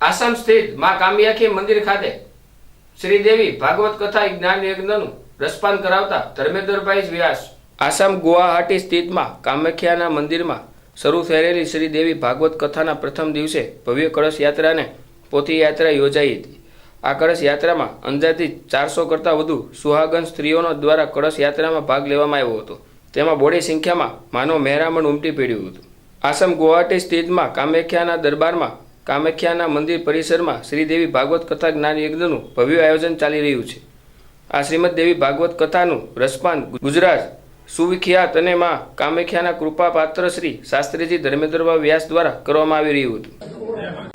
આસામ સ્થિત મા કામ્યાખી મંદિર ખાતે શ્રીદેવી ભાગવત કથા જ્ઞાન યજ્ઞનું રસપાન કરાવતા ધર્મેન્દ્રભાઈ વ્યાસ આસામ ગુવાહાટી સ્થિતમાં કામાખ્યાના મંદિરમાં શરૂ થયેલી શ્રીદેવી ભાગવત કથાના પ્રથમ દિવસે ભવ્ય કળશ યાત્રાને પોથી યાત્રા યોજાઈ હતી. આ કળશ યાત્રામાં અંદાજથી ચારસો કરતાં વધુ સુહાગન સ્ત્રીઓનો દ્વારા કળશ યાત્રામાં ભાગ લેવામાં આવ્યો હતો. તેમાં બોડી સંખ્યામાં માનવ મહેરામણ ઉમટી પડ્યું હતું. આસામ ગુવાહાટી સ્થિતમાં કામાખ્યાના દરબારમાં કામાખ્યાના મંદિર પરિસરમાં શ્રીદેવી ભાગવત કથા જ્ઞાન યજ્ઞનું ભવ્ય આયોજન ચાલી રહ્યું છે. આ શ્રીમદ દેવી ભાગવત કથાનું રસપાન ગુજરાત, સુવિખ્યાત અને માં કામાખ્યાના કૃપાપાત્ર શ્રી શાસ્ત્રીજી ધર્મેન્દ્રભાઈ વ્યાસ દ્વારા કરવામાં આવી રહ્યું હતું.